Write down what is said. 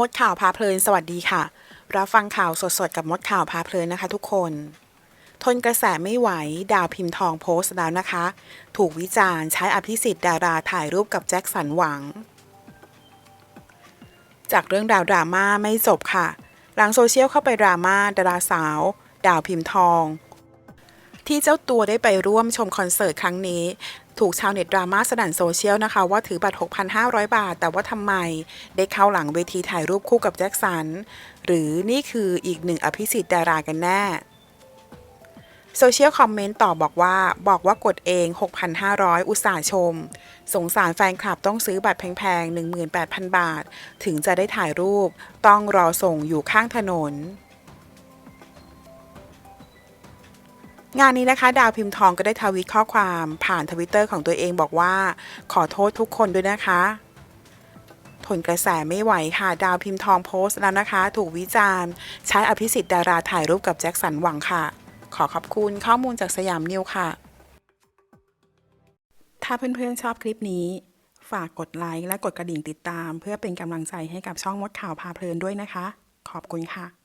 มดข่าวพาเพลินสวัสดีค่ะ รับฟังข่าวสดๆ กับมดข่าวพาเพลินนะคะทุกคน ทนกระแสไม่ไหว ดาวพิมพ์ทองโพสต์แล้วนะคะ ถูกวิจารณ์ใช้อภิสิทธิ์ดาราถ่ายรูปกับแจ็คสันหวัง จากเรื่องราวดราม่าไม่จบค่ะ หลังโซเชียลเข้าไปดราม่าดาราสาว ดาวพิมพ์ทอง ที่เจ้าตัวได้ไปร่วมชมคอนเสิร์ตครั้งนี้ ถูกชาวเน็ตดราม่าสนั่นโซเชียลนะคะ ว่าถือบัตร 6,500 บาท แต่ว่าทำไม ได้เข้าหลังเวทีถ่ายรูปคู่กับแจ็คสัน หรือนี่คืออีกหนึ่งอภิสิทธิ์ดารากันแน่โซเชียลคอมเมนต์ต่อบอกว่าบอกว่ากดเอง 6,500 อุตส่าห์ชม สงสารแฟนคลับต้องซื้อบัตรแพงๆ 18,000 บาท ถึงจะได้ถ่ายรูป ต้องรอส่งอยู่ข้างถนน งานนี้นะคะ ดาวพิมพ์ทองก็ได้ทวีตข้อความผ่านทวิตเตอร์ของตัวเองบอกว่า ขอโทษทุกคนด้วยนะคะทนกระแสไม่ไหวค่ะ ดาวพิมพ์ทองโพสต์แล้วนะคะ ถูกวิจารณ์ ใช้อภิสิทธิ์ดาราถ่ายรูปกับแจ็คสันหวังค่ะ ขอขอบคุณข้อมูลจากสยามนิวค่ะ ถ้าเพื่อนๆชอบคลิปนี้ ฝากกดไลค์และกดกระดิ่งติดตาม เพื่อเป็นกำลังใจให้กับช่องมดข่าวพาเพลินด้วยนะคะ ขอบคุณค่ะ